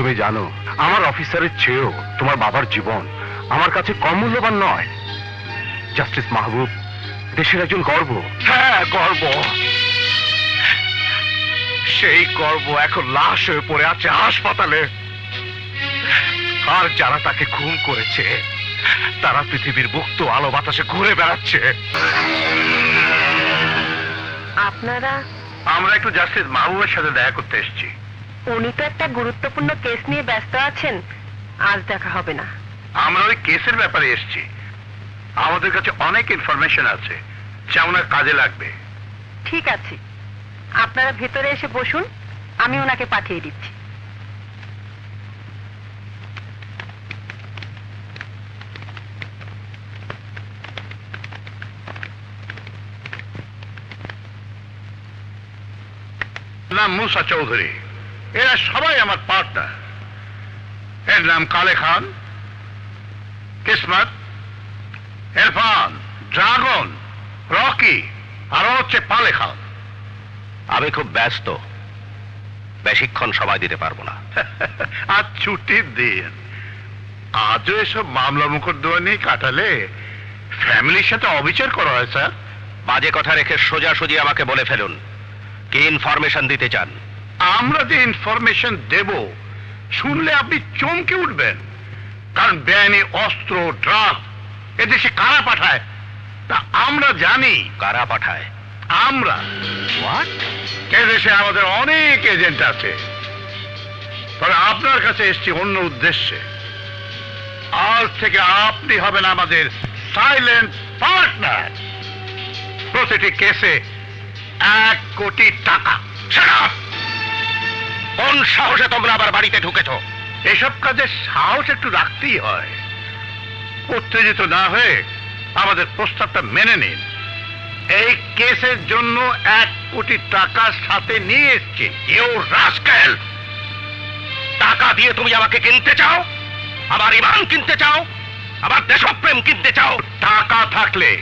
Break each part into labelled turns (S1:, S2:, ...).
S1: তুমি জানো আমার অফিসারের চেয়েও তোমার বাবার জীবন আমার কাছে কম মূল্যবান নয়। জাস্টিস মাহবুব দেশের একজন গর্ব।
S2: হ্যাঁ গর্ব। সেই গর্ব এখন লাশ হয়ে পড়ে আছে হাসপাতালে। আর যারা তাকে খুন করেছে তারা পৃথিবীর মুক্ত আলো বাতাসে ঘুরে বেড়াচ্ছে।
S3: আপনারা?
S2: আমরা একটু জাস্টিস মাহবুবের সাথে দেখা করতে এসেছি।
S3: উনি তো একটা গুরুত্বপূর্ণ কেস নিয়ে ব্যস্ত আছেন। আজ দেখা হবে না।
S2: আমরা ওই কেসের ব্যাপারে এসেছি। আমাদের কাছে অনেক ইনফরমেশন আছে যা ওনার কাজে লাগবে।
S3: ঠিক আছে। আপনারা ভেতরে এসে বসুন আমি ওনাকে পাঠিয়ে দিচ্ছি।
S2: নাম মুসা চৌধুরী। এরা সবাই আমার পার্টনার এর নাম কালে খান কিসমত ইরফান ড্রাগন রকি আর হচ্ছে পালে খান।
S1: আমি খুব ব্যস্ত। বেশিক্ষণ সময় দিতে পারব না।
S2: আর ছুটির দিন। আজও এসব মামলা মোকদ্দমা নিয়ে কাটালে ফ্যামিলির সাথে অবিচার করা হয় স্যার।
S1: বাজে কথা রেখে সোজাসুজি আমাকে বলে ফেলুন। কি ইনফরমেশন দিতে চান?
S2: আমরা যে ইনফরমেশন দেব শুনলে আপনি চমকে উঠবেন। কারণ বেআইনি অস্ত্র ড্রাগ এদেশে কারা পাঠায়? তা আমরা জানি।
S1: কারা পাঠায়?
S2: আমরা। এদেশে আমাদের অনেক এজেন্ট আছে। তবে আপনার কাছে এসছি অন্য উদ্দেশ্যে। আজ থেকে আপনি হবেন আমাদের সাইলেন্ট পার্টনার প্রতিটি কেসে এক কোটি টাকা!
S1: কোন সাহসে তোমরা আবার বাড়িতে ঢুকেছ।
S2: এসব কাজে সাহস একটু রাখতেই হয়। উত্তেজিত না হয়ে আমাদের প্রস্তাবটা মেনে নিন। এই কেসের জন্য এক কোটি টাকা সাথে নিয়ে এসছি।
S1: You rascal! টাকা দিয়ে তুমি আমাকে কিনতে চাও? আমার ইমান কিনতে চাও? আমার দেশপ্রেম কিনতে চাও?
S2: টাকা থাকলে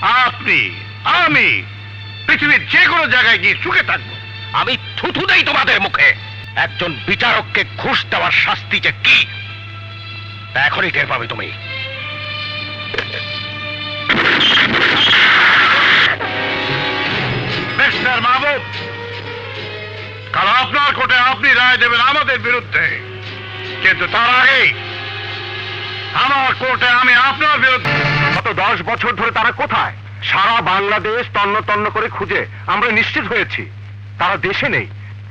S2: আপনি আমি পৃথিবীর যে কোনো জায়গায় গিয়ে সুখে থাকব।
S1: আমি থুথু দেই তোমাদের মুখে। একজন বিচারককে ঘুষ দেওয়ার শাস্তি যে কি এখনই টের পাবে তুমি।
S2: কাল আপনার কোর্টে আপনি রায় দেবেন আমাদের বিরুদ্ধে। কিন্তু তার আগেই আমার কোর্টে আমি আপনার বিরুদ্ধে
S1: গত দশ বছর ধরে তারা কোথায়? সারা বাংলাদেশ তন্ন তন্ন করে খুঁজে। আমরা নিশ্চিত হয়েছি, তারা দেশে নেই।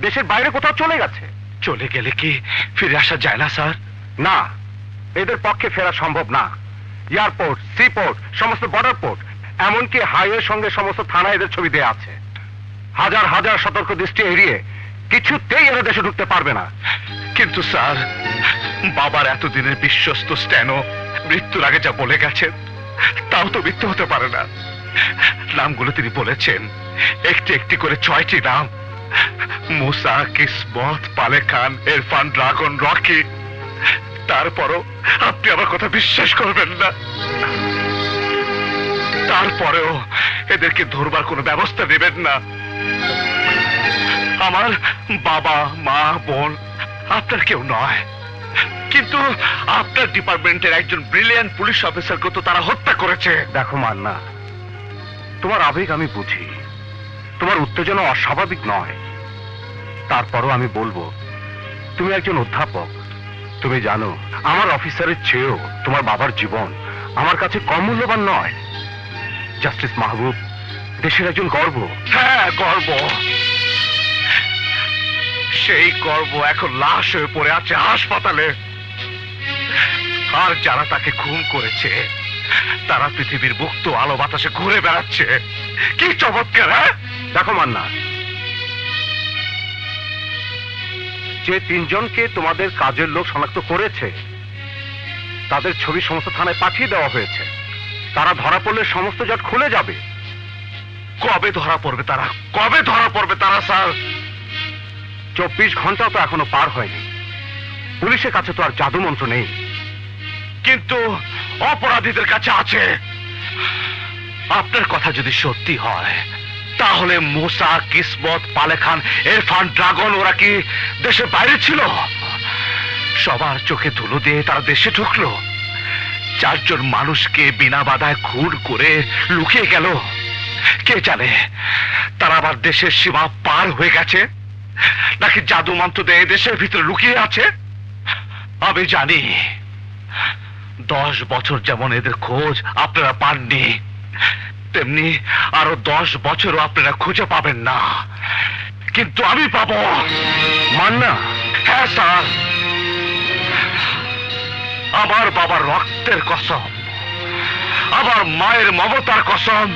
S1: দেশের বাইরে কোথাও চলে গেছে।
S2: চলে গেলে কি ফিরে আসা যায় না স্যার?
S1: না এদের পক্ষে ফেরা সম্ভব না। এয়ারপোর্ট সিপোর্ট সমস্ত বর্ডার পোর্ট এমনকি হাইওয়ের সঙ্গে সমস্ত থানা এদের ছবি দেয়া আছে। হাজার হাজার সতর্ক দৃষ্টি এড়িয়ে কিছুতেই এরা দেশে ঢুকতে পারবে না।
S2: কিন্তু স্যার বাবার এতদিনের বিশ্বস্ত স্ট্যানো মৃত্যুর আগে যা বলে গেছেন তাও তো মৃত্যু হতে পারে না। নামগুলো তিনি বলেছেন একটি একটি করে ছয়টি নাম মুসা কিসমত পালে খান ইরফান ড্রাগন, রকি। তারপরও আপনি আমার কথা বিশ্বাস করবেন না। তারপরেও এদেরকে ধরবার কোনো ব্যবস্থা নেবেন না। আমার বাবা, মা, বোন আপনার কেউ নয়। কিন্তু আপনার ডিপার্টমেন্টের একজন ব্রিলিয়ান্ট পুলিশ অফিসারকে তো তারা হত্যা করেছে।
S1: দেখো মান্না, তোমার আবেগ আমি বুঝি। তোমার উত্তেজনা অস্বাভাবিক নয়। তারপরও আমি বলব, তুমি একজন অধ্যাপক। তুমি জানো, আমার অফিসারের চেয়েও তোমার বাবার জীবন আমার কাছে কম মূল্যবান নয়। জাস্টিস মাহবুব, দেশের একজন গর্ব।
S2: হ্যাঁ গর্ব। সেই গর্ব এখন লাশ হয়ে পড়ে আছে হাসপাতালে। আর যারা তাকে খুন করেছে, তারা পৃথিবীর মুক্ত আলো বাতাসে ঘুরে বেড়াচ্ছে। কি চমৎকার হ্যাঁ?
S1: দেখো মান্না, যে তিনজনকে তোমাদের কাজের লোক শনাক্ত করেছে, তাদের ছবি সমস্ত থানায় পাঠিয়ে দেওয়া হয়েছে। তারা ধরা পড়লে সমস্ত জট খুলে যাবে।
S2: কবে ধরা পড়বে তারা? কবে ধরা পড়বে তারা, স্যার?
S1: চব্বিশ ঘন্টাও তো এখনও পার হয়নি। পুলিশের কাছে তো আর জাদু মন্ত্র নেই।
S2: কিন্তু অপরাধীদের কাছে আছে। আপনার কথা যদি সত্যি হয়, তাহলে মুসা, কিসমত, পালেখান, এরফান, ড্রাগন, ওরা কি দেশের বাইরে ছিল? সবার চোখে ধুলো দিয়ে তারা দেশে ঢুকলো। চারজন মানুষকে বিনা বাধায় খুন করে লুকিয়ে গেল। কে জানে তারা আবার দেশের সীমা পার হয়ে গেছে, নাকি জাদু মন্ত্র দিয়ে দেশের ভিতরে লুকিয়ে আছে? আমি জানি। দশ বছর যেমন এদের খোঁজ আপনারা পাননি তেমনি আরও দশ বছরও আপনারা খুঁজে পাবেন না। কিন্তু আমি পাবো।
S4: মান্না।
S2: হ্যাঁ স্যার। আমার বাবার রক্তের কসম। আমার মায়ের মমতার কসম।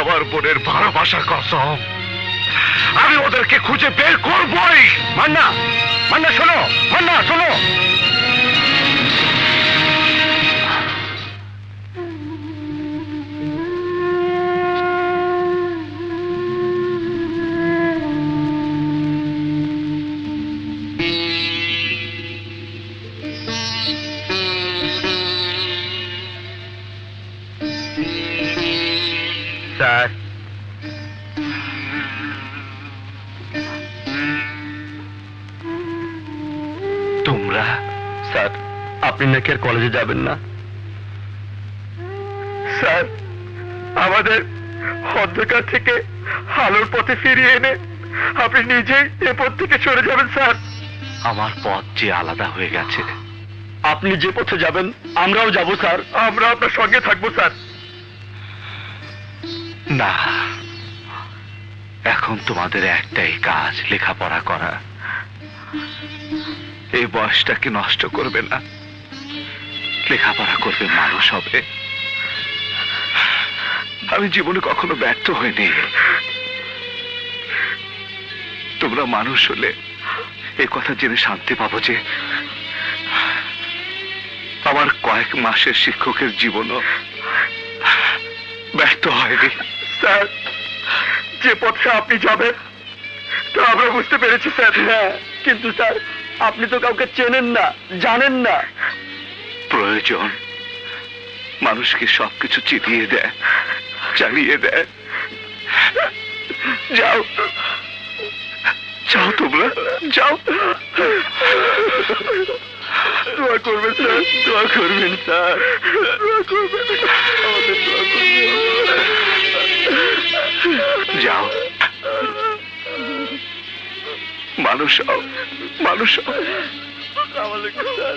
S2: আমার বোনের ভালোবাসার কসম। আমি ওদেরকে খুঁজে বের করবই।
S4: মান্না মান্না শোনো মান্না শোনো। আপনি নাকি আর কলেজে যাবেন না? স্যার আমাদের অন্ধকার থেকে আলোর পথে ফিরিয়ে এনে আপনি নিজেই এ পথ থেকে সরে যাবেন স্যার।
S2: আমার পথ যে আলাদা হয়ে গেছে।
S4: আপনি যে পথে যাবেন আমরাও যাব স্যার। আমরা আপনার সঙ্গে থাকব স্যার।
S2: না এখন তোমাদের একটাই কাজ লেখাপড়া করা। এই বয়সটাকে নষ্ট করবে না। লেখাপড়া করবে মানুষ হবে। আমি জীবনে কখনো ব্যর্থ হইনি। তোমরা মানুষ হলে এই কথা জেনে শান্তি পাবো যে আমার কয়েক মাসের শিক্ষকের জীবনও ব্যর্থ হয়নি।
S4: স্যার, যে পথে আপনি যাবেন, তো আমরা বুঝতে পেরেছি, স্যার। হ্যাঁ কিন্তু স্যার, আপনি তো কাউকে চেনেন না, জানেন না।
S2: প্রয়োজন। মানুষকে সবকিছু চিনিয়ে দেয়, চালিয়ে দেয়। যাও যাও তোমরা, যাও।
S4: দোয়া করবেন, স্যার। দোয়া করবেন, স্যার। দোয়া করবেন।
S2: যাও। মানুষ মানুষ হও।
S4: আমাদের স্যার।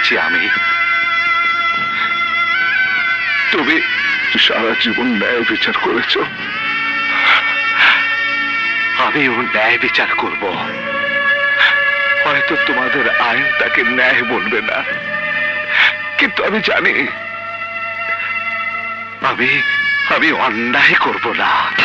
S2: পেয়েছি আমি। তুমি সারা জীবন ন্যায় বিচার করেছ। আমিও ন্যায় বিচার করব। হয়তো তোমাদের আইন তাকে ন্যায় বলবে না। কিন্তু আমি জানি, আমি আমি অন্যায় করব না।